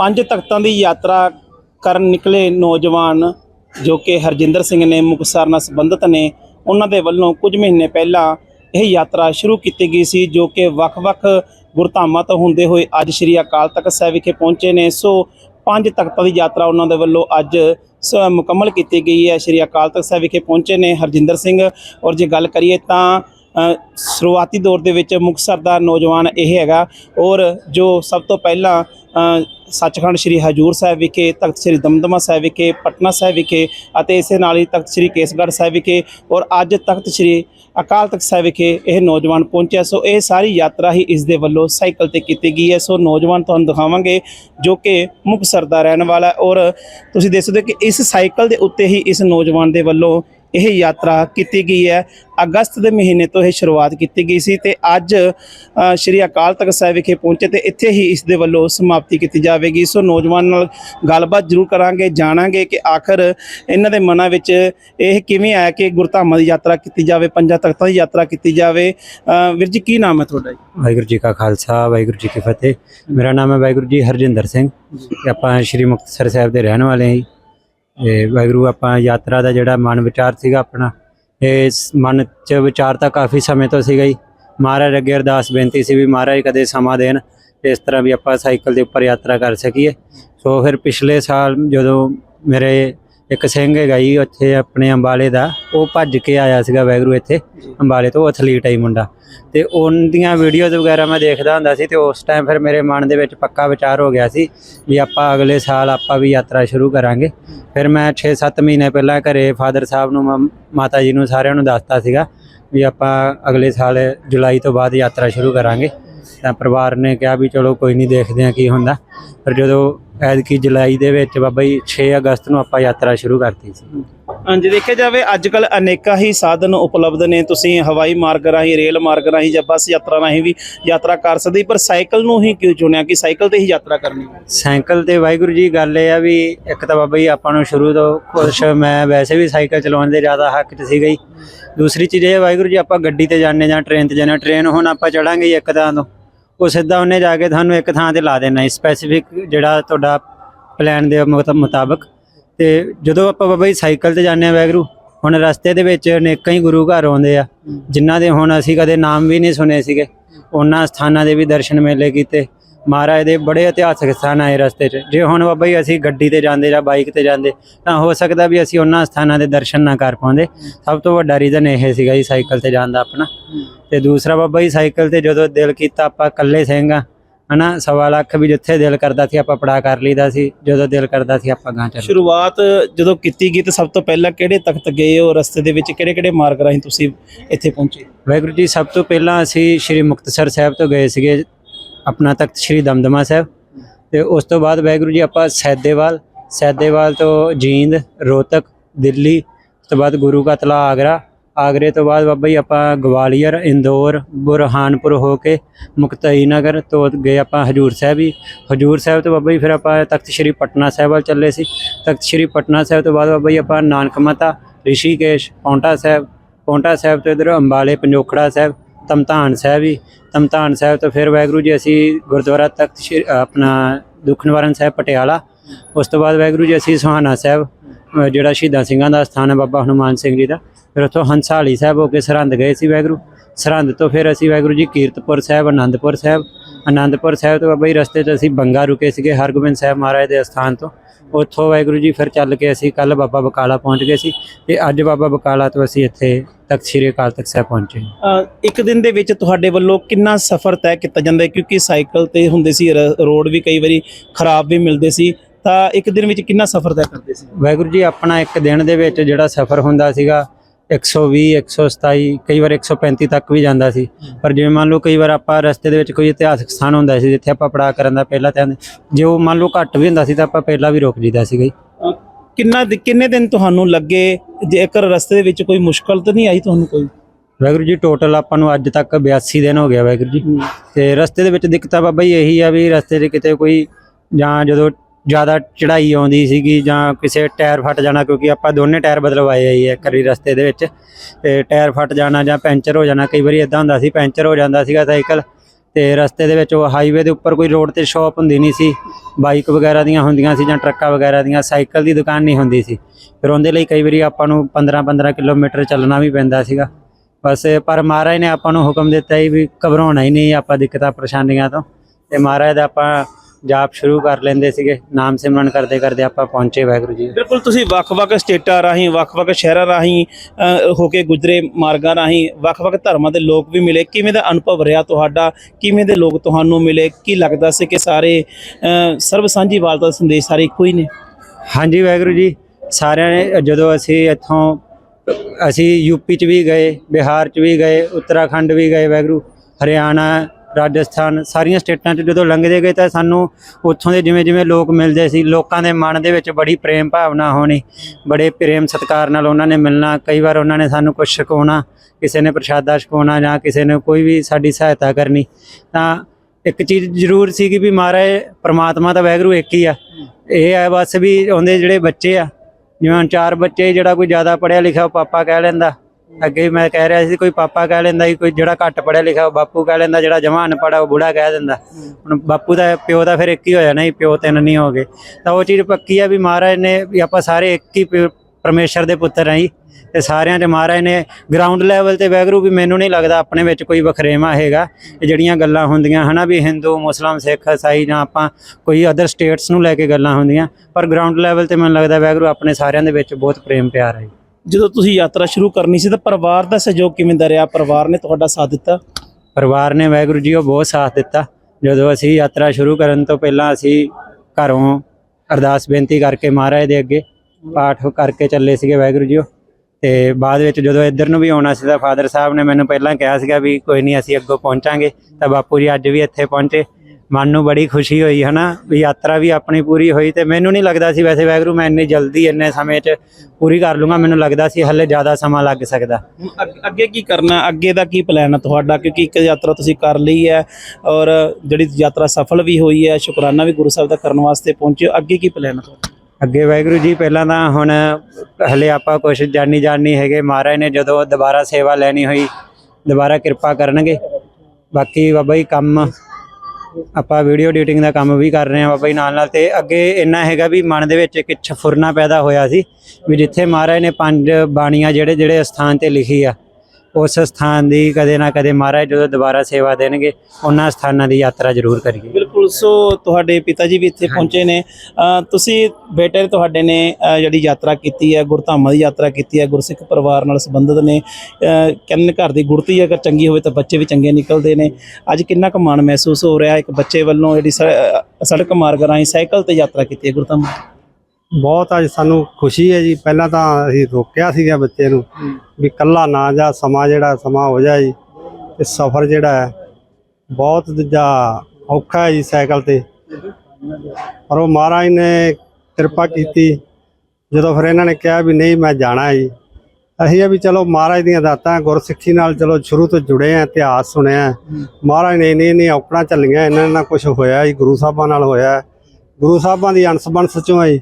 ਪੰਜ ਤਖਤਾਂ ਦੀ ਯਾਤਰਾ ਕਰਨ ਨਿਕਲੇ ਨੌਜਵਾਨ ਜੋ ਕਿ ਹਰਜਿੰਦਰ ਸਿੰਘ ਨੇ ਮੁਕਤਸਰ ਨਾਲ ਸੰਬੰਧਿਤ ਨੇ, ਉਹਨਾਂ ਦੇ ਵੱਲੋਂ ਕੁਝ ਮਹੀਨੇ ਪਹਿਲਾਂ ਇਹ ਯਾਤਰਾ ਸ਼ੁਰੂ ਕੀਤੀ ਗਈ ਸੀ ਜੋ ਕਿ ਵੱਖ-ਵੱਖ ਗੁਰਧਾਮਾਂ ਤੋਂ ਹੁੰਦੇ ਹੋਏ ਅੱਜ ਸ੍ਰੀ ਅਕਾਲ ਤਖਤ ਸਾਹਿਬ ਵਿਖੇ ਪਹੁੰਚੇ ਨੇ। ਸੋ ਪੰਜ ਤਖਤਾਂ ਦੀ ਯਾਤਰਾ ਉਹਨਾਂ ਦੇ ਵੱਲੋਂ ਅੱਜ ਸ- ਮੁਕੰਮਲ ਕੀਤੀ ਗਈ ਹੈ। ਸ੍ਰੀ ਅਕਾਲ ਤਖਤ ਸਾਹਿਬ ਵਿਖੇ ਪਹੁੰਚੇ ਨੇ ਹਰਜਿੰਦਰ ਸਿੰਘ ਔਰ ਜੇ ਗੱਲ ਕਰੀਏ ਤਾਂ ਸ਼ੁਰੂਆਤੀ ਦੌਰ ਦੇ ਵਿੱਚ ਮੁਕਤਸਰ ਦਾ ਨੌਜਵਾਨ ਇਹ ਹੈਗਾ ਔਰ ਜੋ ਸਭ ਤੋਂ ਪਹਿਲਾਂ ਸੱਚਖੰਡ ਸ੍ਰੀ ਹਜੂਰ ਸਾਹਿਬ ਵਿਖੇ, ਤਖਤ ਸ੍ਰੀ ਦਮਦਮਾ ਸਾਹਿਬ ਵਿਖੇ, ਪਟਨਾ ਸਾਹਿਬ ਵਿਖੇ ਅਤੇ ਇਸੇ ਨਾਲ ਹੀ ਤਖਤ ਸ੍ਰੀ ਕੇਸਗੜ੍ਹ ਸਾਹਿਬ ਵਿਖੇ ਔਰ ਅੱਜ ਤਖਤ ਸ੍ਰੀ ਅਕਾਲ ਤਖਤ ਸਾਹਿਬ ਵਿਖੇ ਇਹ ਨੌਜਵਾਨ ਪਹੁੰਚਿਆ। ਸੋ ਇਹ ਸਾਰੀ ਯਾਤਰਾ ਹੀ ਇਸ ਦੇ ਵੱਲੋਂ ਸਾਈਕਲ ਤੇ ਕੀਤੀ ਗਈ ਹੈ। ਸੋ ਨੌਜਵਾਨ ਤੁਹਾਨੂੰ ਦਿਖਾਵਾਂਗੇ ਜੋ ਕਿ ਮੁਕਤਸਰ ਦਾ ਰਹਿਣ ਵਾਲਾ ਔਰ ਤੁਸੀਂ ਦੇਖ ਸਕਦੇ ਹੋ ਕਿ ਇਸ ਸਾਈਕਲ ਦੇ ਉੱਤੇ ਹੀ ਇਸ ਨੌਜਵਾਨ ਦੇ ਵੱਲੋਂ ਇਹ ਯਾਤਰਾ ਕੀਤੀ ਗਈ ਹੈ। ਅਗਸਤ ਦੇ ਮਹੀਨੇ ਤੋਂ ਇਹ ਸ਼ੁਰੂਆਤ ਕੀਤੀ ਗਈ ਸੀ ਤੇ ਅੱਜ ਸ਼੍ਰੀ ਅਕਾਲ ਤਖਤ ਸਾਹਿਬ ਵਿਖੇ ਪਹੁੰਚੇ ਤੇ ਇੱਥੇ ਹੀ ਇਸ ਦੇ ਵੱਲੋਂ ਸਮਾਪਤੀ ਕੀਤੀ ਜਾਵੇਗੀ। ਸੋ ਨੌਜਵਾਨ ਨਾਲ ਗੱਲਬਾਤ ਜ਼ਰੂਰ ਕਰਾਂਗੇ, ਜਾਣਾਂਗੇ ਕਿ ਆਖਰ ਇਹਨਾਂ ਦੇ ਮਨਾਂ ਵਿੱਚ ਇਹ ਕਿਵੇਂ ਆਇਆ ਕਿ ਗੁਰਧਾਮਾਂ ਦੀ ਯਾਤਰਾ ਕੀਤੀ ਜਾਵੇ, ਪੰਜਾਂ ਤਖਤਾਂ ਦੀ ਯਾਤਰਾ ਕੀਤੀ ਜਾਵੇ। ਵੀਰ ਜੀ, ਕੀ ਨਾਮ ਹੈ ਤੁਹਾਡਾ ਜੀ? ਵਾਹਿਗੁਰੂ ਜੀ ਕਾ ਖਾਲਸਾ, ਵਾਹਿਗੁਰੂ ਜੀ ਕੀ ਫਤਿਹ। ਮੇਰਾ ਨਾਮ ਹੈ ਵਾਹਿਗੁਰੂ ਜੀ ਹਰਜਿੰਦਰ ਸਿੰਘ ਆਪਾਂ ਸ਼੍ਰੀ ਮੁਕਤਸਰ ਸਾਹਿਬ ਦੇ ਰਹਿਣ ਵਾਲੇ ਹਾਂ ਇਹ ਵਾਹਿਗੁਰੂ ਆਪਾਂ ਯਾਤਰਾ ਦਾ ਜਿਹੜਾ ਮਨ ਵਿਚਾਰ ਸੀਗਾ ਆਪਣਾ, ਇਹ ਮਨ 'ਚ ਵਿਚਾਰ ਤਾਂ ਕਾਫੀ ਸਮੇਂ ਤੋਂ ਸੀਗਾ ਜੀ ਮਹਾਰਾਜ ਅੱਗੇ ਅਰਦਾਸ ਬੇਨਤੀ ਸੀ ਵੀ ਮਹਾਰਾਜ ਕਦੇ ਸਮਾਂ ਦੇਣ ਤੇ ਇਸ ਤਰ੍ਹਾਂ ਵੀ ਆਪਾਂ ਸਾਈਕਲ ਦੇ ਉੱਪਰ ਯਾਤਰਾ ਕਰ ਸਕੀਏ। ਸੋ ਫਿਰ ਪਿਛਲੇ ਸਾਲ ਜਦੋਂ ਮੇਰੇ ਇੱਕ ਸਿੰਘ ਹੈਗਾ ਜੀ ਉੱਥੇ ਆਪਣੇ ਅੰਬਾਲੇ ਦਾ ਉਹ ਭੱਜ ਕੇ ਆਇਆ ਸੀਗਾ ਵੈਗਰੂ ਇੱਥੇ ਅੰਬਾਲੇ ਤੋਂ ਉਹ ਐਥਲੀਟ ਹੈ ਮੁੰਡਾ। ਤੇ ਉਹਦੀਆਂ ਵੀਡੀਓਜ਼ ਵਗੈਰਾ ਮੈਂ ਦੇਖਦਾ ਹੁੰਦਾ ਸੀ ਤੇ ਉਸ ਟਾਈਮ ਫਿਰ ਮੇਰੇ ਮਨ ਦੇ ਵਿੱਚ ਪੱਕਾ ਵਿਚਾਰ ਹੋ ਗਿਆ ਸੀ ਵੀ ਆਪਾਂ ਅਗਲੇ ਸਾਲ ਆਪਾਂ ਵੀ ਯਾਤਰਾ ਸ਼ੁਰੂ ਕਰਾਂਗੇ। ਫਿਰ ਮੈਂ 6-7 ਮਹੀਨੇ ਪਹਿਲਾਂ ਘਰੇ ਫਾਦਰ ਸਾਹਿਬ ਨੂੰ ਮਾਤਾ ਜੀ ਨੂੰ ਸਾਰਿਆਂ ਨੂੰ ਦੱਸਤਾ ਸੀਗਾ ਵੀ ਆਪਾਂ ਅਗਲੇ ਸਾਲ ਜੁਲਾਈ ਤੋਂ ਬਾਅਦ ਯਾਤਰਾ ਸ਼ੁਰੂ ਕਰਾਂਗੇ। ਤਾਂ ਪਰਿਵਾਰ ਨੇ ਕਿਹਾ ਵੀ ਚਲੋ ਕੋਈ ਨਹੀਂ ਦੇਖਦੇ ਆ ਕੀ ਹੁੰਦਾ। ਪਰ ਜਦੋਂ ਐਤਕੀ ਜੁਲਾਈ ਦੇ ਵਿੱਚ ਬਾਬਾ ਜੀ 6 ਅਗਸਤ ਨੂੰ ਆਪਾਂ ਯਾਤਰਾ ਸ਼ੁਰੂ ਕਰਤੀ ਸੀ। ਹਾਂਜੀ ਦੇਖਿਆ ਜਾਵੇ ਅੱਜ ਕੱਲ ਅਨੇਕਾਂ ਹੀ ਸਾਧਨ ਉਪਲਬਧ ਨੇ। ਤੁਸੀਂ ਹਵਾਈ ਮਾਰਗ ਰਾਹੀਂ ਰੇਲ ਮਾਰਗ ਰਾਹੀਂ ਜਾਂ ਬੱਸ ਯਾਤਰਾ ਰਾਹੀਂ ਵੀ ਯਾਤਰਾ ਕਰ ਸਕਦੇ। ਪਰ ਸਾਈਕਲ ਨੂੰ ਹੀ ਕਿਉਂ ਚੁਣਿਆ ਕਿ ਸਾਈਕਲ ਤੇ ਹੀ ਯਾਤਰਾ ਕਰਨੀ ਸਾਈਕਲ ਤੇ ਵਾਹਿਗੁਰੂ ਜੀ ਗੱਲ ਇਹ ਆ ਵੀ ਇੱਕ ਤਾਂ ਬਾਬਾ ਜੀ ਆਪਾਂ ਨੂੰ ਸ਼ੁਰੂ ਤੋਂ ਕੁਛ ਮੈਂ ਵੈਸੇ ਵੀ ਸਾਈਕਲ ਚਲਾਉਣ ਦੇ ਜ਼ਿਆਦਾ ਹੱਕ 'ਚ ਸੀਗਾ ਹੀ ਦੂਸਰੀ ਚੀਜ਼ ਇਹ ਵਾਹਿਗੁਰੂ ਜੀ ਆਪਾਂ ਗੱਡੀ ਤੇ ਜਾਂਦੇ ਜਾਂ ਟ੍ਰੇਨ ਤੇ ਜਾਂਦੇ ਟ੍ਰੇਨ ਹੁਣ ਆਪਾਂ ਚੜਾਂਗੇ ਇੱਕ ਥਾਂ ਤੋਂ। ਉਹ ਸਿੱਧਾ ਉਹਨੇ ਜਾ ਕੇ ਤੁਹਾਨੂੰ ਇੱਕ ਥਾਂ ਤੇ ਲਾ ਦੇਣਾ ਸਪੈਸੀਫਿਕ ਜਿਹੜਾ ਤੁਹਾਡਾ ਪਲਾਨ ਦੇ ਮੁਤ- ਮੁਤਾਬਕ। ਤੇ ਜਦੋਂ ਆਪਾਂ ਬਾਬਾ ਜੀ ਸਾਈਕਲ ਤੇ ਜਾਂਦੇ ਆ ਵਾਹਿਗੁਰੂ ਹੁਣ ਰਸਤੇ ਦੇ ਵਿੱਚ ਅਨੇਕਾਂ ਹੀ ਗੁਰੂ ਘਰ ਆਉਂਦੇ ਆ। ਜਿਨ੍ਹਾਂ ਦੇ ਹੁਣ ਅਸੀਂ ਕਦੇ ਨਾਮ ਵੀ ਨਹੀਂ ਸੁਣੇ ਸੀਗੇ। ਉਹਨਾਂ ਸਥਾਨਾਂ ਦੇ ਵੀ ਦਰਸ਼ਨ ਮੇਲੇ ਕੀਤੇ। ਮਹਾਰਾਜ ਦੇ ਬੜੇ ਇਤਿਹਾਸਕ ਸਥਾਨ ਆਏ ਰਸਤੇ 'ਚ। ਜੇ ਹੁਣ ਬਾਬਾ ਜੀ ਅਸੀਂ ਗੱਡੀ ਤੇ ਜਾਂਦੇ ਜਾਂ ਬਾਈਕ ਤੇ ਜਾਂਦੇ ਤਾਂ ਹੋ ਸਕਦਾ ਵੀ ਅਸੀਂ ਉਹਨਾਂ ਸਥਾਨਾਂ ਦੇ ਦਰਸ਼ਨ ਨਾ ਕਰ ਪਾਉਂਦੇ। ਸਭ ਤੋਂ ਵੱਡਾ ਰੀਜ਼ਨ ਇਹ ਸੀਗਾ ਜੀ ਸਾਈਕਲ ਤੇ ਜਾਣ ਦਾ ਆਪਣਾ। ਤੇ ਦੂਸਰਾ ਬਾਬਾ ਜੀ ਸਾਈਕਲ ਤੇ ਜਦੋਂ ਦਿਲ ਕੀਤਾ ਆਪਾਂ ਇਕੱਲੇ ਸਿੰਘ ਆ ਹਨਾ ਸਵਾ ਲੱਖ ਵੀ ਜਿੱਥੇ ਦਿਲ ਕਰਦਾ ਸੀ ਆਪਾਂ ਪੜਾ ਕਰ ਲਈਦਾ ਸੀ ਜਦੋਂ ਦਿਲ ਕਰਦਾ ਸੀ ਆਪਾਂ ਗਾਂ ਚੱਲ ਸ਼ੁਰੂਆਤ ਜਦੋਂ ਕੀਤੀ ਗਈ ਤਾਂ ਸਭ ਤੋਂ ਪਹਿਲਾਂ ਕਿਹੜੇ ਤਖਤ ਗਏ ਹੋ ਰਸਤੇ ਦੇ ਵਿੱਚ? ਕਿਹੜੇ ਕਿਹੜੇ ਮਾਰਗ ਰਾਹੀਂ ਤੁਸੀਂ ਇੱਥੇ ਪਹੁੰਚੇ? ਵਾਹਿਗੁਰੂ ਜੀ ਸਭ ਤੋਂ ਪਹਿਲਾਂ ਅਸੀਂ ਸ਼੍ਰੀ ਮੁਕਤਸਰ ਸਾਹਿਬ ਤੋਂ ਗਏ ਸੀਗੇ। ਆਪਣਾ ਤਖਤ ਸ਼੍ਰੀ ਦਮਦਮਾ ਸਾਹਿਬ। ਤੇ ਉਸ ਤੋਂ ਬਾਅਦ ਵਾਹਿਗੁਰੂ ਜੀ ਆਪਾਂ ਸੈਦੇਵਾਲ ਸੈਦੇਵਾਲ ਤੋਂ ਜੀਂਦ, ਰੋਹਤਕ, ਦਿੱਲੀ, ਉਸ ਤੋਂ ਬਾਅਦ ਗੁਰੂ ਕਾ ਤਲਾ ਆਗਰਾ। ਆਗਰੇ ਤੋਂ ਬਾਅਦ ਬਾਬਾ ਜੀ ਆਪਾਂ ਗਵਾਲੀਅਰ, ਇੰਦੌਰ, ਬੁਰਹਾਨਪੁਰ ਹੋ ਕੇ ਮੁਕਤਈ ਨਗਰ ਤੋਂ ਗਏ ਆਪਾਂ ਹਜੂਰ ਸਾਹਿਬ ਹੀ ਹਜੂਰ ਸਾਹਿਬ ਤੋਂ ਬਾਬਾ ਜੀ ਫਿਰ ਆਪਾਂ ਤਖਤ ਸ਼੍ਰੀ ਪਟਨਾ ਸਾਹਿਬ ਵੱਲ ਚੱਲੇ ਸੀ। ਤਖਤ ਸ਼੍ਰੀ ਪਟਨਾ ਸਾਹਿਬ ਤੋਂ ਬਾਅਦ ਬਾਬਾ ਜੀ ਆਪਾਂ ਨਾਨਕ ਮਾਤਾ, ਰਿਸ਼ੀਕੇਸ਼, ਪੌਂਟਾ ਸਾਹਿਬ। ਪੌਂਟਾ ਸਾਹਿਬ ਤੋਂ ਇਧਰ ਅੰਬਾਲੇ, ਪੰਜੋਖੜਾ ਸਾਹਿਬ। ਤਮਤਾਨ ਸਾਹਿਬ ਹੀ। ਤਮਤਾਨ ਸਾਹਿਬ ਤੋਂ ਫਿਰ ਵਾਹਿਗੁਰੂ ਜੀ ਅਸੀਂ ਗੁਰਦੁਆਰਾ ਤਖਤ ਸ਼੍ਰੀ ਆਪਣਾ ਦੁੱਖ ਨਿਵਾਰਨ ਸਾਹਿਬ ਪਟਿਆਲਾ। ਉਸ ਤੋਂ ਬਾਅਦ ਵਾਹਿਗੁਰੂ ਜੀ ਅਸੀਂ ਸੁਹਾਣਾ ਸਾਹਿਬ ਜਿਹੜਾ ਸ਼ਹੀਦਾਂ ਸਿੰਘਾਂ ਦਾ ਸਥਾਨ ਹੈ ਬਾਬਾ ਹਨੂਮਾਨ ਸਿੰਘ ਜੀ ਦਾ। ਫਿਰ ਉੱਥੋਂ ਹੰਸਾਲੀ ਸਾਹਿਬ ਹੋ ਕੇ ਸਰਹੰਦ ਗਏ ਸੀ ਵਾਹਿਗੁਰੂ। ਸਰਹੰਦ ਤੋਂ ਫਿਰ ਅਸੀਂ ਵਾਹਿਗੁਰੂ ਜੀ ਕੀਰਤਪੁਰ ਸਾਹਿਬ, ਆਨੰਦਪੁਰ ਸਾਹਿਬ। ਆਨੰਦਪੁਰ ਸਾਹਿਬ ਤੋਂ ਬਾਬਾ ਜੀ ਰਸਤੇ 'ਚ ਅਸੀਂ ਬੰਗਾ ਰੁਕੇ ਸੀਗੇ ਹਰਗੋਬਿੰਦ ਸਾਹਿਬ ਮਹਾਰਾਜ ਦੇ ਅਸਥਾਨ ਤੋਂ। ਉੱਥੋਂ ਵਾਹਿਗੁਰੂ ਜੀ ਫਿਰ ਚੱਲ ਕੇ ਅਸੀਂ ਕੱਲ ਬਾਬਾ ਬਕਾਲਾ ਪਹੁੰਚ ਗਏ ਸੀ ਤੇ ਅੱਜ ਬਾਬਾ ਬਕਾਲਾ ਤੋਂ ਅਸੀਂ ਇੱਥੇ ਤਖਤ ਸ਼੍ਰੀ ਅਕਾਲ ਤਖਤ ਸਾਹਿਬ ਪਹੁੰਚੇ ਇੱਕ ਦਿਨ ਦੇ ਵਿੱਚ ਤੁਹਾਡੇ ਵੱਲੋਂ ਕਿੰਨਾ ਸਫ਼ਰ ਤੈਅ ਕੀਤਾ ਜਾਂਦਾ ਹੈ? ਕਿਉਂਕਿ ਸਾਈਕਲ ਤੇ ਹੁੰਦੇ ਸੀ ਰ- ਰੋਡ ਵੀ ਕਈ ਵਾਰੀ ਖਰਾਬ ਵੀ ਮਿਲਦੇ ਸੀ ਤਾਂ ਇੱਕ ਦਿਨ ਵਿੱਚ ਕਿੰਨਾ ਸਫ਼ਰ ਤੈਅ ਕਰਦੇ ਸੀ? ਵਾਹਿਗੁਰੂ ਜੀ ਆਪਣਾ ਇੱਕ ਦਿਨ ਦੇ ਵਿੱਚ ਜਿਹੜਾ ਸਫ਼ਰ ਹੁੰਦਾ ਸੀਗਾ 120 127 ਕਈ ਵਾਰ 135 ਤੱਕ ਵੀ ਜਾਂਦਾ ਸੀ। ਪਰ ਜਿਵੇਂ ਮੰਨ ਲਓ ਕਈ ਵਾਰ ਆਪਾਂ ਰਸਤੇ ਦੇ ਵਿੱਚ ਕੋਈ ਇਤਿਹਾਸਕ ਸਥਾਨ ਹੁੰਦਾ ਸੀ ਜਿੱਥੇ ਆਪਾਂ ਪੜਾ ਕਰਨ ਦਾ ਪਹਿਲਾ ਧਿਆਨ ਜੇ ਉਹ ਮੰਨ ਲਓ ਘੱਟ ਵੀ ਹੁੰਦਾ ਸੀ ਤਾਂ ਆਪਾਂ ਪਹਿਲਾਂ ਵੀ ਰੁਕ ਜੀਦਾ ਸੀਗਾ ਜੀ। ਅ, ਕਿੰਨਾ ਦਿ- ਕਿੰਨੇ ਦਿਨ ਤੁਹਾਨੂੰ ਲੱਗੇ? ਜੇਕਰ ਰਸਤੇ ਦੇ ਵਿੱਚ ਕੋਈ ਮੁਸ਼ਕਲ ਤਾਂ ਨਹੀਂ ਆਈ ਤੁਹਾਨੂੰ ਕੋਈ? ਵਾਹਿਗੁਰੂ ਜੀ ਟੋਟਲ ਆਪਾਂ ਨੂੰ ਅੱਜ ਤੱਕ 82 ਦਿਨ ਹੋ ਗਿਆ ਵਾਹਿਗੁਰੂ ਜੀ। ਤੇ ਰਸਤੇ ਦੇ ਵਿੱਚ ਦਿੱਕਤਾਂ ਬਾਬਾ ਜੀ ਇਹੀ ਆ ਵੀ ਰਸਤੇ 'ਚ ਕਿਤੇ ਕੋਈ ਜਾਂ ਜਦੋਂ ਜ਼ਿਆਦਾ ਚੜ੍ਹਾਈ ਆਉਂਦੀ ਸੀਗੀ ਜਾਂ ਕਿਸੇ ਟਾਇਰ ਫਟ ਜਾਣਾ, ਕਿਉਂਕਿ ਆਪਾਂ ਦੋਨੇ ਟਾਇਰ ਬਦਲਵਾਏ ਆਈ ਹੈ ਕਰੀ ਰਸਤੇ ਦੇ ਵਿੱਚ। ਤੇ ਟਾਇਰ ਫਟ ਜਾਣਾ ਜਾਂ ਪੈਂਚਰ ਹੋ ਜਾਣਾ, ਕਈ ਵਾਰੀ ਇਦਾਂ ਹੁੰਦਾ ਸੀ, ਪੈਂਚਰ ਹੋ ਜਾਂਦਾ ਸੀਗਾ ਸਾਈਕਲ। ਤੇ ਰਸਤੇ ਦੇ ਵਿੱਚ ਉਹ ਹਾਈਵੇ ਦੇ ਉੱਪਰ ਕੋਈ ਰੋਡ ਤੇ ਸ਼ਾਪ ਹੁੰਦੀ ਨਹੀਂ ਸੀ। ਬਾਈਕ ਵਗੈਰਾ ਦੀਆਂ ਹੁੰਦੀਆਂ ਸੀ ਜਾਂ ਟਰੱਕਾਂ ਵਗੈਰਾ ਦੀਆਂ, ਸਾਈਕਲ ਦੀ ਦੁਕਾਨ ਨਹੀਂ ਹੁੰਦੀ ਸੀ। ਫਿਰ ਉਹਦੇ ਲਈ ਕਈ ਵਾਰੀ ਆਪਾਂ ਨੂੰ 15 15 ਕਿਲੋਮੀਟਰ ਚੱਲਣਾ ਵੀ ਪੈਂਦਾ ਸੀਗਾ। ਬਸ ਪਰ ਮਹਾਰਾਜ ਨੇ ਆਪਾਂ ਨੂੰ ਹੁਕਮ ਦਿੱਤਾ ਸੀ ਵੀ ਘਬਰਾਉਣਾ ਹੀ ਨਹੀਂ ਆਪਾਂ ਦਿੱਕਤਾਂ, ਪਰੇਸ਼ਾਨੀਆਂ ਤੋਂ। ਤੇ ਮਹਾਰਾਜ ਦਾ ਆਪਾਂ ਜਾਪ ਸ਼ੁਰੂ ਕਰ ਲੈਂਦੇ ਸੀਗੇ ਨਾਮ ਸਿਮਰਨ ਕਰਦੇ ਕਰਦੇ ਆਪਾਂ ਪਹੁੰਚੇ ਵਾਹਿਗੁਰੂ ਜੀ। ਬਿਲਕੁਲ ਤੁਸੀਂ ਵੱਖ-ਵੱਖ ਸਟੇਟਾਂ ਰਾਹੀਂ ਵੱਖ-ਵੱਖ ਸ਼ਹਿਰਾਂ ਰਾਹੀਂ ਹੋ ਕੇ ਗੁਜਰੇ ਮਾਰਗਾਂ ਰਾਹੀਂ ਵੱਖ-ਵੱਖ ਧਰਮਾਂ ਦੇ ਲੋਕ ਵੀ ਮਿਲੇ। ਕਿਵੇਂ ਦਾ ਅਨੁਭਵ ਰਿਹਾ ਤੁਹਾਡਾ? ਕਿਵੇਂ ਦੇ ਲੋਕ ਤੁਹਾਨੂੰ ਮਿਲੇ? ਕੀ ਲੱਗਦਾ ਸੀ ਕਿ ਸਾਰੇ ਸਰਬ ਸਾਂਝੀਵਾਲਤਾ ਦਾ ਸੰਦੇਸ਼ ਸਾਰੇ ਇੱਕੋ ਹੀ ਨੇ? ਹਾਂਜੀ ਵਾਹਿਗੁਰੂ ਜੀ ਸਾਰਿਆਂ ਨੇ ਜਦੋਂ ਅਸੀਂ ਇੱਥੋਂ ਅਸੀਂ ਯੂਪੀ ਚ ਵੀ ਗਏ ਬਿਹਾਰ ਚ ਵੀ ਗਏ ਉੱਤਰਾਖੰਡ ਵੀ ਗਏ ਵਾਹਿਗੁਰੂ ਹਰਿਆਣਾ ਰਾਜਸਥਾਨ ਸਾਰੀਆਂ ਸਟੇਟਾਂ ਚ ਜਦੋਂ ਲੰਘਦੇ ਗਏ ਤਾਂ ਸਾਨੂੰ ਉੱਥੋਂ ਦੇ ਜਿਵੇਂ ਜਿਵੇਂ ਲੋਕ ਮਿਲਦੇ ਸੀ, ਲੋਕਾਂ ਦੇ ਮਨ ਦੇ ਵਿੱਚ ਬੜੀ ਪ੍ਰੇਮ ਭਾਵਨਾ ਹੋਣੀ, ਬੜੇ ਪ੍ਰੇਮ ਸਤਿਕਾਰ ਨਾਲ ਉਹਨਾਂ ਨੇ ਮਿਲਣਾ, ਕਈ ਵਾਰ ਉਹਨਾਂ ਨੇ ਸਾਨੂੰ ਕੁਝ ਛਕਾਉਣਾ, ਕਿਸੇ ਨੇ ਪ੍ਰਸ਼ਾਦਾ ਛਕਾਉਣਾ ਜਾਂ ਕਿਸੇ ਨੇ ਕੋਈ ਵੀ ਸਾਡੀ ਸਹਾਇਤਾ ਕਰਨੀ। ਤਾਂ ਇੱਕ ਚੀਜ਼ ਜ਼ਰੂਰ ਸੀਗੀ ਵੀ ਮਹਾਰਾਜ, ਪ੍ਰਮਾਤਮਾ ਤਾਂ ਵਾਹਿਗੁਰੂ ਇੱਕ ਹੀ ਆ। ਇਹ ਹੈ ਬਸ ਵੀ ਉਹਦੇ ਜਿਹੜੇ ਬੱਚੇ ਆ, ਜਿਵੇਂ ਹੁਣ ਚਾਰ ਬੱਚੇ ਜਿਹੜਾ ਕੋਈ ਜ਼ਿਆਦਾ ਪੜਿਆ ਲਿਖਿਆ ਉਹ ਪਾਪਾ ਕਹਿ ਲੈਂਦਾ। ਅੱਗੇ ਮੈਂ ਕਹਿ ਰਿਹਾ ਸੀ, ਕੋਈ ਪਾਪਾ ਕਹਿ ਲੈਂਦਾ ਸੀ ਕੋਈ ਜਿਹੜਾ ਘੱਟ ਪੜਿਆ ਲਿਖਿਆ ਉਹ ਬਾਪੂ ਕਹਿ ਲੈਂਦਾ, ਜਿਹੜਾ ਜਮਾਂ ਅਨਪੜ੍ਹ ਆ ਉਹ ਬੁੜਾ ਕਹਿ ਦਿੰਦਾ ਹੁਣ ਬਾਪੂ ਦਾ ਪਿਓ ਦਾ ਫਿਰ ਇੱਕ ਹੀ ਹੋਇਆ ਨਹੀਂ ਪਿਓ ਤਿੰਨ ਨਹੀਂ ਹੋ ਗਏ ਤਾਂ ਉਹ ਚੀਜ਼ ਪੱਕੀ ਆ ਵੀ ਮਹਾਰਾਜ ਨੇ ਵੀ ਆਪਾਂ ਸਾਰੇ ਇੱਕ ਹੀ ਪਿਓ- ਪਰਮੇਸ਼ਰ ਦੇ ਪੁੱਤਰ ਆਂ ਜੀ, ਤੇ ਸਾਰਿਆਂ ਦੇ ਮਹਾਰਾਜ ਨੇ ਗਰਾਊਂਡ ਲੈਵਲ ਤੇ ਵੈਗਰੂ ਵੀ ਮੈਨੂੰ ਨਹੀਂ ਲੱਗਦਾ ਆਪਣੇ ਵਿੱਚ ਕੋਈ ਵਖਰੇਵਾ ਹੈਗਾ, ਇਹ ਜਿਹੜੀਆਂ ਗੱਲਾਂ ਹੁੰਦੀਆਂ ਹਨਾ ਵੀ ਹਿੰਦੂ, ਮੁਸਲਮ, ਸਿੱਖ ਇਸਾਈ ਜਾਂ ਆਪਾਂ ਕੋਈ ਅਦਰ ਸਟੇਟਸ ਨੂੰ ਲੈ ਕੇ ਗੱਲਾਂ ਹੁੰਦੀਆਂ, ਪਰ ਗਰਾਊਂਡ ਲੈਵਲ ਤੇ ਮੈਨੂੰ ਲੱਗਦਾ ਵੈਗਰੂ ਆਪਣੇ ਸਾਰਿਆਂ ਦੇ ਵਿੱਚ ਬਹੁਤ ਪ੍ਰੇਮ ਪਿਆਰ ਹੈ ਜੀ। ਜਦੋਂ ਤੁਸੀਂ ਯਾਤਰਾ ਸ਼ੁਰੂ ਕਰਨੀ ਸੀ ਤਾਂ ਪਰਿਵਾਰ ਦਾ ਸਹਿਯੋਗ ਕਿਵੇਂ ਦਾ ਰਿਹਾ? ਪਰਿਵਾਰ ਨੇ ਤੁਹਾਡਾ ਸਾਥ ਦਿੱਤਾ? ਪਰਿਵਾਰ ਨੇ ਵਾਹਿਗੁਰੂ ਜੀ ਉਹ ਬਹੁਤ ਸਾਥ ਦਿੱਤਾ। ਜਦੋਂ ਅਸੀਂ ਯਾਤਰਾ ਸ਼ੁਰੂ ਕਰਨ ਤੋਂ ਪਹਿਲਾਂ ਅਸੀਂ ਘਰੋਂ ਅਰਦਾਸ ਬੇਨਤੀ ਕਰਕੇ ਮਹਾਰਾਜ ਦੇ ਅੱਗੇ ਪਾਠ ਕਰਕੇ ਚੱਲੇ ਸੀਗੇ ਵਾਹਿਗੁਰੂ ਜੀ ਉਹ। ਤੇ ਬਾਅਦ ਵਿੱਚ ਜਦੋਂ ਇੱਧਰ ਨੂੰ ਵੀ ਆਉਣਾ ਸੀ ਤਾਂ ਫਾਦਰ ਸਾਹਿਬ ਨੇ ਮੈਨੂੰ ਪਹਿਲਾਂ ਕਿਹਾ ਸੀਗਾ ਵੀ ਕੋਈ ਨਹੀਂ ਅਸੀਂ ਅੱਗੋਂ ਪਹੁੰਚਾਂਗੇ। ਤਾਂ ਬਾਪੂ ਜੀ ਅੱਜ ਵੀ ਇੱਥੇ ਪਹੁੰਚੇ। ਮਨ ਨੂੰ ਬੜੀ ਖੁਸ਼ੀ ਹੋਈ ਹਨਾ? ਵੀ ਯਾਤਰਾ ਵੀ ਆਪਣੀ ਪੂਰੀ ਹੋਈ ਤੇ ਮੈਨੂੰ ਨਹੀਂ ਲੱਗਦਾ ਸੀ ਵੈਸੇ ਵਾਹਿਗੁਰੂ ਮੈਂ ਇੰਨੀ ਜਲਦੀ ਇੰਨੇ ਸਮੇਂ 'ਚ ਪੂਰੀ ਕਰ ਲੂੰਗਾ ਮੈਨੂੰ ਲੱਗਦਾ ਸੀ ਹੱਲੇ ਜ਼ਿਆਦਾ ਸਮਾਂ ਲੱਗ ਸਕਦਾ। ਅੱਗ- ਅੱਗੇ ਕੀ ਕਰਨਾ? ਅੱਗੇ ਦਾ ਕੀ ਪਲਾਨ ਹੈ ਤੁਹਾਡਾ? ਕਿਉਂਕਿ ਇੱਕ ਯਾਤਰਾ ਤੁਸੀਂ ਕਰ ਲਈ ਹੈ ਔਰ ਜਿਹੜੀ ਯਾਤਰਾ ਸਫਲ ਵੀ ਹੋਈ ਹੈ ਸ਼ੁਕਰਾਨਾ ਵੀ ਗੁਰੂ ਸਾਹਿਬ ਦਾ ਕਰਨ ਵਾਸਤੇ ਪਹੁੰਚੇ ਹੋ। ਅੱਗੇ ਕੀ ਪਲਾਨ ਹੈ ਤੁਹਾਡਾ? ਅੱਗੇ ਵਾਹਿਗੁਰੂ ਜੀ ਪਹਿਲਾਂ ਤਾਂ ਹੁਣ ਹਲੇ ਆਪਾਂ ਕੁਛ ਜਾਣੀ ਜਾਣੀ ਹੈਗੇ। ਮਹਾਰਾਜ ਨੇ ਜਦੋਂ ਦੁਬਾਰਾ ਸੇਵਾ ਲੈਣੀ ਹੋਈ ਦੁਬਾਰਾ ਕਿਰਪਾ ਕਰਨਗੇ। ਬਾਕੀ ਬਾਬਾ ਜੀ ਕੰਮ ਆਪਾਂ ਵੀਡੀਓ ਐਡੀਟਿੰਗ ਦਾ ਕੰਮ ਵੀ ਕਰ ਰਹੇ ਹਾਂ ਬਾਬਾ ਜੀ ਨਾਲ ਨਾਲ ਤੇ ਅੱਗੇ ਇੰਨਾ ਹੈਗਾ ਵੀ ਮਨ ਦੇ ਵਿੱਚ ਇੱਕ ਛਫੁਰਨਾ ਪੈਦਾ ਹੋਇਆ ਸੀ ਵੀ ਜਿੱਥੇ ਮਹਾਰਾਜ ਨੇ ਪੰਜ ਬਾਣੀਆਂ ਜਿਹੜੇ ਜਿਹੜੇ ਸਥਾਨ ਤੇ ਲਿਖੀ ਆ। ਉਸ ਸਥਾਨ ਦੀ ਕਦੇ ਨਾ ਕਦੇ ਮਹਾਰਾਜ ਜਦੋਂ ਦੁਬਾਰਾ ਸੇਵਾ ਦੇਣਗੇ ਉਹਨਾਂ ਸਥਾਨਾਂ ਦੀ ਯਾਤਰਾ ਜ਼ਰੂਰ ਕਰੀਏ। ਬਿਲਕੁਲ ਸੋ ਤੁਹਾਡੇ ਪਿਤਾ ਜੀ ਵੀ ਇੱਥੇ ਪਹੁੰਚੇ ਨੇ। ਅ, ਤੁਸੀਂ ਬੇਟੇ ਤੁਹਾਡੇ ਨੇ ਅ, ਜਿਹੜੀ ਯਾਤਰਾ ਕੀਤੀ ਹੈ ਗੁਰਧਾਮਾਂ ਦੀ ਯਾਤਰਾ ਕੀਤੀ ਹੈ ਗੁਰਸਿੱਖ ਪਰਿਵਾਰ ਨਾਲ ਸੰਬੰਧਿਤ ਨੇ। ਅ, ਕਹਿੰਦੇ ਘਰ ਦੀ ਗੁੜਤੀ ਅਗਰ ਚੰਗੀ ਹੋਵੇ ਤਾਂ ਬੱਚੇ ਵੀ ਚੰਗੇ ਨਿਕਲਦੇ ਨੇ। ਅੱਜ ਕਿੰਨਾ ਕੁ ਮਾਣ ਮਹਿਸੂਸ ਹੋ ਰਿਹਾ ਇੱਕ ਬੱਚੇ ਵੱਲੋਂ ਜਿਹੜੀ ਸ- ਸੜਕ ਮਾਰਗ ਰਾਹੀਂ ਸਾਈਕਲ ਤੇ ਯਾਤਰਾ ਕੀਤੀ ਹੈ ਗੁਰਧਾਮਾਂ ਬਹੁਤ ਅੱਜ ਸਾਨੂੰ ਖੁਸ਼ੀ ਹੈ ਜੀ। ਪਹਿਲਾਂ ਤਾਂ ਅਸੀਂ ਰੋਕਿਆ ਸੀਗਾ ਬੱਚੇ ਨੂੰ ਵੀ ਕੱਲਾ ਨਾ ਜਾ ਸਮਾਂ ਜਿਹੜਾ ਸਮਾਂ ਹੋ ਜਾ ਜੀ। ਤੇ ਸਫ਼ਰ ਜਿਹੜਾ ਹੈ ਬਹੁਤ ਦੂਜਾ ਔਖਾ ਹੈ ਜੀ ਸਾਈਕਲ ਤੇ। ਪਰ ਉਹ ਮਹਾਰਾਜ ਨੇ ਕਿਰਪਾ ਕੀਤੀ। ਜਦੋਂ ਫਿਰ ਇਹਨਾਂ ਨੇ ਕਿਹਾ ਵੀ ਨਹੀਂ ਮੈਂ ਜਾਣਾ ਹੈ ਜੀ। ਅਸੀਂ ਇਹ ਵੀ ਚਲੋ ਮਹਾਰਾਜ ਦੀਆਂ ਦਾਤਾਂ ਗੁਰਸਿੱਖੀ ਨਾਲ ਚਲੋ ਸ਼ੁਰੂ ਤੋਂ ਜੁੜੇ ਆ ਇਤਿਹਾਸ ਸੁਣਿਆ। ਮਹਾਰਾਜ ਨੇ ਨਹੀਂ ਨਹੀਂ ਔਕੜਾਂ ਚੱਲੀਆਂ ਇਹਨਾਂ ਨਾਲ ਕੁਝ ਹੋਇਆ ਜੀ ਗੁਰੂ ਸਾਹਿਬਾਂ ਨਾਲ ਹੋਇਆ। ਗੁਰੂ ਸਾਹਿਬਾਂ ਦੀ ਅਣਸ ਚੋਂ ਹੈ ਜੀ।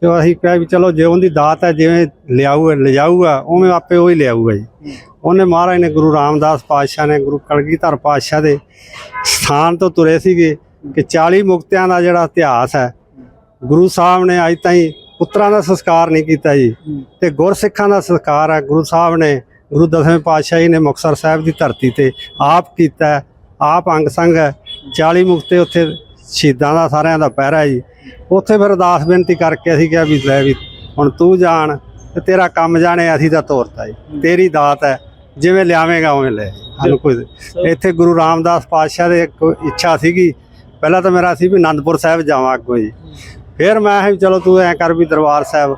ਤੇ ਅਸੀਂ ਕਿਹਾ ਵੀ ਚਲੋ ਜੇ ਉਹਦੀ ਦਾਤ ਹੈ, ਜਿਵੇਂ ਲਿਆਊ ਲਿਜਾਊਗਾ, ਉਵੇਂ ਆਪੇ ਉਹ ਹੀ ਲਿਆਊਗਾ ਜੀ। ਉਹਨੇ ਮਹਾਰਾਜ ਨੇ ਗੁਰੂ ਰਾਮਦਾਸ ਪਾਤਸ਼ਾਹ ਨੇ, ਗੁਰੂ ਕਲਗੀਧਰ ਪਾਤਸ਼ਾਹ ਦੇ ਸਥਾਨ ਤੋਂ ਤੁਰੇ ਸੀਗੇ ਕਿ 40 ਮੁਕਤਿਆਂ ਦਾ ਜਿਹੜਾ ਇਤਿਹਾਸ ਹੈ, ਗੁਰੂ ਸਾਹਿਬ ਨੇ ਅੱਜ ਤਾਈਂ ਪੁੱਤਰਾਂ ਦਾ ਸੰਸਕਾਰ ਨਹੀਂ ਕੀਤਾ ਜੀ ਤੇ ਗੁਰਸਿੱਖਾਂ ਦਾ ਸੰਸਕਾਰ ਹੈ। ਗੁਰੂ ਸਾਹਿਬ ਨੇ, ਗੁਰੂ ਦਸਵੇਂ ਪਾਤਸ਼ਾਹ ਜੀ ਨੇ ਮੁਕਤਸਰ ਸਾਹਿਬ ਦੀ ਧਰਤੀ ਤੇ ਆਪ ਕੀਤਾ ਆਪ ਅੰਗ ਸੰਗ ਹੈ। 40 ਮੁਕਤੇ ਉੱਥੇ ਸ਼ਹੀਦਾਂ ਦਾ ਸਾਰਿਆਂ ਦਾ ਪਹਿਰਾ ਜੀ। ਉੱਥੇ ਫਿਰ ਅਰਦਾਸ ਬੇਨਤੀ ਕਰਕੇ ਅਸੀਂ ਕਿਹਾ ਵੀ ਲੈ ਵੀ ਹੁਣ ਤੂੰ ਜਾਣ ਤੇ ਤੇਰਾ ਕੰਮ ਜਾਣੇ ਅਸੀਂ ਤਾਂ ਤੋਰਤਾ ਜੀ। ਤੇਰੀ ਦਾਤ ਹੈ ਜਿਵੇਂ ਲਿਆਵੇਂਗਾ ਉਵੇਂ ਲੈ। ਸਾਨੂੰ ਕੋਈ ਇੱਥੇ ਗੁਰੂ ਰਾਮਦਾਸ ਪਾਤਸ਼ਾਹ ਦੇ ਇੱਕ ਇੱਛਾ ਸੀਗੀ। ਪਹਿਲਾਂ ਤਾਂ ਮੇਰਾ ਸੀ ਵੀ ਆਨੰਦਪੁਰ ਸਾਹਿਬ ਜਾਵਾਂ ਅੱਗੋਂ ਜੀ। ਫਿਰ ਮੈਂ ਕਿਹਾ ਵੀ ਚਲੋ ਤੂੰ ਐ ਕਰ ਵੀ ਦਰਬਾਰ ਸਾਹਿਬ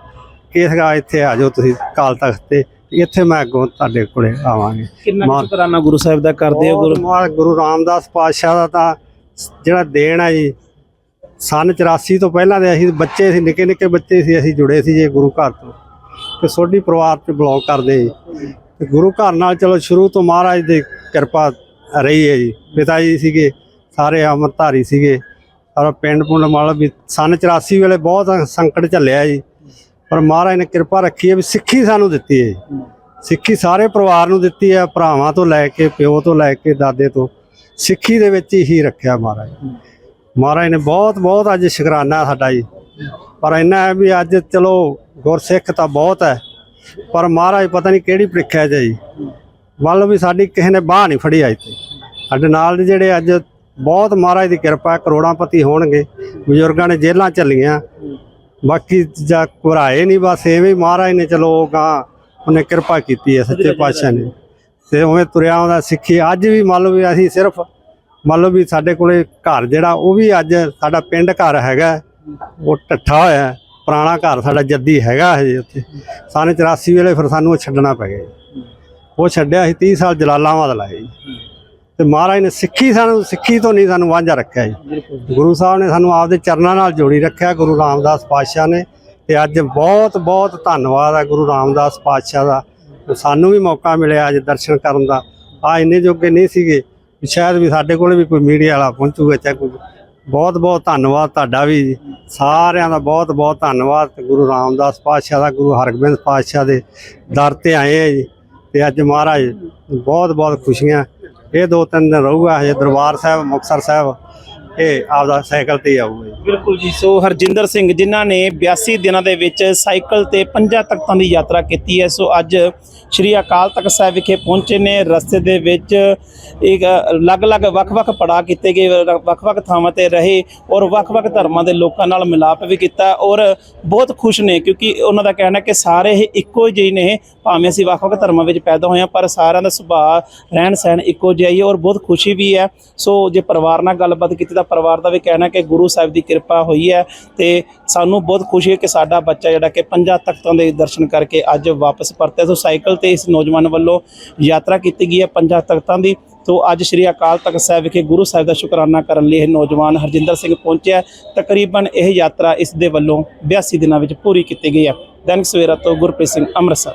ਕੇਸਗਾ ਇੱਥੇ ਆ ਜਾਓ ਤੁਸੀਂ ਕਾਲ ਤਖਤ ਤੇ ਇੱਥੇ ਮੈਂ ਅੱਗੋਂ ਤੁਹਾਡੇ ਕੋਲੇ ਆਵਾਂਗੇ। ਕਿੰਨਾ ਸ਼ੁਕਰਾਨਾ ਗੁਰੂ ਸਾਹਿਬ ਦਾ ਕਰਦੇ ਹੋ ਗੁਰੂ? ਗੁਰੂ ਰਾਮਦਾਸ ਪਾਤਸ਼ਾਹ ਦਾ ਤਾਂ ਜਿਹੜਾ ਦੇਣ ਹੈ ਜੀ ਸਨ 84 ਤੋਂ ਪਹਿਲਾਂ ਦੇ ਅਸੀਂ ਬੱਚੇ ਸੀ, ਨਿੱਕੇ ਨਿੱਕੇ ਬੱਚੇ ਸੀ, ਅਸੀਂ ਜੁੜੇ ਸੀ ਜੇ ਗੁਰੂ ਘਰ ਤੋਂ। ਤੇ ਸੋਢੀ ਪਰਿਵਾਰ ਚ ਬਿਲੋਂਗ ਕਰਦੇ ਜੀ ਤੇ ਗੁਰੂ ਘਰ ਨਾਲ ਚਲੋ ਸ਼ੁਰੂ ਤੋਂ ਮਹਾਰਾਜ ਦੀ ਕਿਰਪਾ ਰਹੀ ਹੈ ਜੀ। ਪਿਤਾ ਜੀ ਸੀਗੇ, ਸਾਰੇ ਅਮਰਧਾਰੀ ਸੀਗੇ। ਔਰ ਪਿੰਡ ਪੁੰਡ ਮਾਲ ਵੀ ਸਨ 84 ਵੇਲੇ ਬਹੁਤ ਸੰਕਟ ਝੱਲਿਆ ਜੀ। ਪਰ ਮਹਾਰਾਜ ਨੇ ਕਿਰਪਾ ਰੱਖੀ ਹੈ ਵੀ ਸਿੱਖੀ ਸਾਨੂੰ ਦਿੱਤੀ ਹੈ ਜੀ। ਸਿੱਖੀ ਸਾਰੇ ਪਰਿਵਾਰ ਨੂੰ ਦਿੱਤੀ ਹੈ, ਭਰਾਵਾਂ ਤੋਂ ਲੈ ਕੇ, ਪਿਓ ਤੋਂ ਲੈ ਕੇ, ਦਾਦੇ ਤੋਂ। ਸਿੱਖੀ ਦੇ ਵਿੱਚ ਹੀ ਰੱਖਿਆ ਮਹਾਰਾਜ। ਮਹਾਰਾਜ ਨੇ ਬਹੁਤ ਬਹੁਤ ਅੱਜ ਸ਼ੁਕਰਾਨਾ ਸਾਡਾ ਜੀ। ਪਰ ਇੰਨਾ ਹੈ ਵੀ ਅੱਜ ਚਲੋ ਗੁਰਸਿੱਖ ਤਾਂ ਬਹੁਤ ਹੈ ਪਰ ਮਹਾਰਾਜ ਪਤਾ ਨਹੀਂ ਕਿਹੜੀ ਪ੍ਰੀਖਿਆ 'ਚ ਜੀ। ਮੰਨ ਲਓ ਵੀ ਸਾਡੀ ਕਿਸੇ ਨੇ ਬਾਹ ਨਹੀਂ ਫੜੀ ਅੱਜ ਤੇ ਸਾਡੇ ਨਾਲ ਦੇ ਜਿਹੜੇ ਅੱਜ ਬਹੁਤ ਮਹਾਰਾਜ ਦੀ ਕਿਰਪਾ ਹੈ, ਕਰੋੜਾਂਪਤੀ ਹੋਣਗੇ ਬਜ਼ੁਰਗਾਂ ਨੇ ਜੇਲ੍ਹਾਂ ਚੱਲੀਆਂ ਬਾਕੀ ਜਾਂ ਘੁਰਾਏ ਨਹੀਂ ਬਸ ਐਵੇਂ ਮਹਾਰਾਜ ਨੇ ਚਲੋ ਉਹ ਗਾਂ ਉਹਨੇ ਕਿਰਪਾ ਕੀਤੀ ਹੈ ਸੱਚੇ ਪਾਤਸ਼ਾਹ ਨੇ। ਤੇ ਉਵੇਂ ਤੁਰਿਆ ਆਉਂਦਾ ਸਿੱਖੀ ਅੱਜ ਵੀ ਮੰਨ ਲਓ ਵੀ ਅਸੀਂ ਸਿਰਫ ਮੰਨ ਲਓ ਵੀ ਸਾਡੇ ਕੋਲੇ ਘਰ ਜਿਹੜਾ, ਉਹ ਵੀ ਅੱਜ ਸਾਡਾ ਪਿੰਡ ਘਰ ਹੈਗਾ, ਉਹ ਟੱਠਾ ਹੋਇਆ ਪੁਰਾਣਾ ਘਰ ਸਾਡਾ ਜੱਦੀ ਹੈਗਾ ਹਜੇ ਉੱਥੇ। ਸਾਨੇ 84 ਵੇਲੇ ਫਿਰ ਸਾਨੂੰ ਉਹ ਛੱਡਣਾ ਪੈ ਗਿਆ ਜੀ। ਉਹ ਛੱਡਿਆ ਸੀ 30 ਸਾਲ ਜਲਾਲਾਬਾਦ ਲਾਏ ਜੀ। ਤੇ ਮਹਾਰਾਜ ਨੇ ਸਿੱਖੀ ਸਾਨੂੰ, ਸਿੱਖੀ ਤੋਂ ਨਹੀਂ ਸਾਨੂੰ ਵਾਂਝਾ ਰੱਖਿਆ ਜੀ। ਗੁਰੂ ਸਾਹਿਬ ਨੇ ਸਾਨੂੰ ਆਪਦੇ ਚਰਨਾਂ ਨਾਲ ਜੋੜੀ ਰੱਖਿਆ, ਗੁਰੂ ਰਾਮਦਾਸ ਪਾਤਸ਼ਾਹ ਨੇ। ਤੇ ਅੱਜ ਬਹੁਤ ਬਹੁਤ ਧੰਨਵਾਦ ਹੈ ਗੁਰੂ ਰਾਮਦਾਸ ਪਾਤਸ਼ਾਹ ਦਾ। ਸਾਨੂੰ ਵੀ ਮੌਕਾ ਮਿਲਿਆ ਅੱਜ ਦਰਸ਼ਨ ਕਰਨ ਦਾ। ਆ ਇੰਨੇ ਜੋਗੇ ਨਹੀਂ ਸੀਗੇ। ਵੀ ਸ਼ਾਇਦ ਵੀ ਸਾਡੇ ਕੋਲ ਵੀ ਕੋਈ ਮੀਡੀਆ ਵਾਲਾ ਪਹੁੰਚੂਗਾ ਚਾਹੇ ਕੋਈ। ਬਹੁਤ ਬਹੁਤ ਧੰਨਵਾਦ ਤੁਹਾਡਾ ਵੀ ਜੀ। ਸਾਰਿਆਂ ਦਾ ਬਹੁਤ ਬਹੁਤ ਧੰਨਵਾਦ ਤੇ ਗੁਰੂ ਰਾਮਦਾਸ ਪਾਤਸ਼ਾਹ ਦਾ, ਗੁਰੂ ਹਰਗੋਬਿੰਦ ਪਾਤਸ਼ਾਹ ਦੇ ਦਰ ਤੇ ਆਏ ਆ ਜੀ। ਤੇ ਅੱਜ ਮਹਾਰਾਜ ਬਹੁਤ ਬਹੁਤ ਖੁਸ਼ੀਆਂ। ਇਹ ਦੋ ਤਿੰਨ ਦਿਨ ਰਹੂਗਾ ਹਜੇ ਦਰਬਾਰ ਸਾਹਿਬ, ਮੁਕਤਸਰ ਸਾਹਿਬ। ਇਹ ਆਪਦਾ ਸਾਈਕਲ ਤੇ ਆਊਗਾ ਜੀ। ਬਿਲਕੁਲ ਜੀ। ਸੋ ਹਰਜਿੰਦਰ ਸਿੰਘ, ਜਿਨ੍ਹਾਂ ਨੇ 82 ਦਿਨਾਂ ਦੇ ਵਿੱਚ ਸਾਈਕਲ ਤੇ ਪੰਜਾਂ ਤਖਤਾਂ ਦੀ ਯਾਤਰਾ ਕੀਤੀ ਹੈ, ਸੋ ਅੱਜ ਸ਼੍ਰੀ ਅਕਾਲ ਤਖਤ ਸਾਹਿਬ ਵਿਖੇ ਪਹੁੰਚੇ ਨੇ। ਰਸਤੇ ਦੇ ਵਿੱਚ ਇੱਕ, ਅਲੱਗ-ਅਲੱਗ, ਵੱਖ-ਵੱਖ ਪੜਾਅ ਕੀਤੇ ਗਏ, ਵੱਖ-ਵੱਖ ਥਾਵਾਂ ਤੇ ਰਹੇ ਔਰ ਵੱਖ-ਵੱਖ ਧਰਮਾਂ ਦੇ ਲੋਕਾਂ ਨਾਲ ਮਿਲਾਪ ਵੀ ਕੀਤਾ ਔਰ ਬਹੁਤ ਖੁਸ਼ ਨੇ ਕਿਉਂਕਿ ਉਹਨਾਂ ਦਾ ਕਹਿਣਾ ਕਿ ਸਾਰੇ ਇਹ ਇੱਕੋ ਜਿਹੇ ਨੇ, ਭਾਵੇਂ ਅਸੀਂ ਵੱਖ-ਵੱਖ ਧਰਮਾਂ ਵਿੱਚ ਪੈਦਾ ਹੋਏ ਹਾਂ, ਪਰ ਸਾਰਿਆਂ ਦਾ ਸੁਭਾਅ ਰਹਿਣ ਸਹਿਣ ਇੱਕੋ ਜਿਹਾ ਹੀ ਹੈ ਔਰ ਬਹੁਤ ਖੁਸ਼ੀ ਵੀ ਹੈ। ਸੋ ਜੇ ਪਰਿਵਾਰ ਨਾਲ ਗੱਲਬਾਤ ਕੀਤੀ ਤਾਂ ਪਰਿਵਾਰ ਦਾ ਵੀ ਕਹਿਣਾ ਕਿ ਗੁਰੂ ਸਾਹਿਬ ਦੀ ਕਿਰਪਾ ਹੋਈ ਹੈ ਤੇ ਸਾਨੂੰ ਬਹੁਤ ਖੁਸ਼ੀ ਹੈ ਕਿ ਸਾਡਾ ਬੱਚਾ ਜਿਹੜਾ ਕਿ ਪੰਜਾਂ ਤਖਤਾਂ ਦੇ ਦਰਸ਼ਨ ਕਰਕੇ ਅੱਜ ਵਾਪਸ ਪਰਤਿਆ। ਸੋ ਸਾਈਕਲ ਤੇ ਇਸ ਨੌਜਵਾਨ ਵੱਲੋਂ ਯਾਤਰਾ ਕੀਤੀ ਗਈ ਹੈ ਪੰਜਾਂ ਤਖਤਾਂ ਦੀ। ਤੋ ਅੱਜ ਸ੍ਰੀ ਅਕਾਲ ਤਖਤ ਸਾਹਿਬ ਵਿਖੇ ਗੁਰੂ ਸਾਹਿਬ ਦਾ ਸ਼ੁਕਰਾਨਾ ਕਰਨ ਲਈ ਇਹ ਨੌਜਵਾਨ ਹਰਜਿੰਦਰ ਸਿੰਘ ਪਹੁੰਚਿਆ ਤਕਰੀਬਨ ਇਹ ਯਾਤਰਾ ਇਸ ਦੇ ਵੱਲੋਂ 82 ਦਿਨਾਂ ਵਿੱਚ ਪੂਰੀ ਕੀਤੀ ਗਈ ਹੈ। ਦੈਨਿਕ ਸਵੇਰਾ ਤੋਂ ਗੁਰਪ੍ਰੀਤ ਸਿੰਘ ਅੰਮ੍ਰਿਤਸਰ।